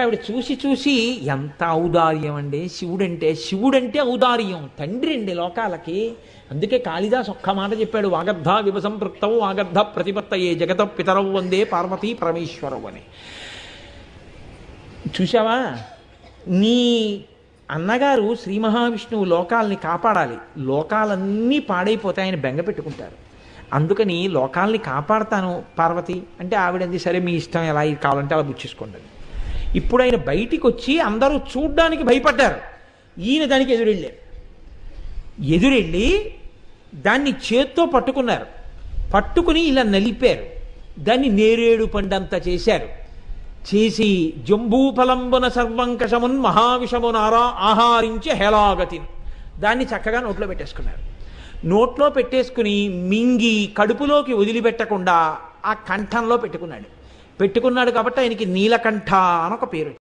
ఆవిడ చూసి చూసి ఎంత ఔదార్యం అండి శివుడంటే శివుడంటే ఔదార్యం. తండ్రి అండి లోకాలకి. అందుకే కాళిదాస్ ఒక్క మాట చెప్పాడు వాగర్ధ విభసంపృక్తవు వాగర్ధ ప్రతిపత్తయే జగత పితరవు వందే పార్వతీ పరమేశ్వరవు అని. చూసావా నీ అన్నగారు శ్రీ మహావిష్ణువు లోకాల్ని కాపాడాలి. లోకాలన్నీ పాడైపోతాయని బెంగ పెట్టుకుంటారు. అందుకని లోకాల్ని కాపాడతాను పార్వతి. అంటే ఆవిడంది సరే మీ ఇష్టం ఎలా కావాలంటే అలా బుచ్చేసుకోండి ఇప్పుడు ఆయన బయటికి వచ్చి అందరూ చూడ్డానికి భయపడ్డారు. ఈయన దానికి ఎదురెళ్ళారు ఎదురెళ్ళి దాన్ని చేత్తో పట్టుకున్నారు. పట్టుకుని ఇలా నలిపారు. దాన్ని నేరేడు పండంతా చేశారు. చేసి జంబూఫలంబున సర్వంకషమున్ మహావిషమునారా ఆహారించి హేళాగతి. దాన్ని చక్కగా నోట్లో పెట్టేసుకున్నారు. నోట్లో పెట్టేసుకుని మింగి కడుపులోకి వదిలిపెట్టకుండా ఆ కంఠంలో పెట్టుకున్నాడు. పెట్టుకున్నాడు కాబట్టి ఆయనకి నీలకంఠ అని ఒక పేరు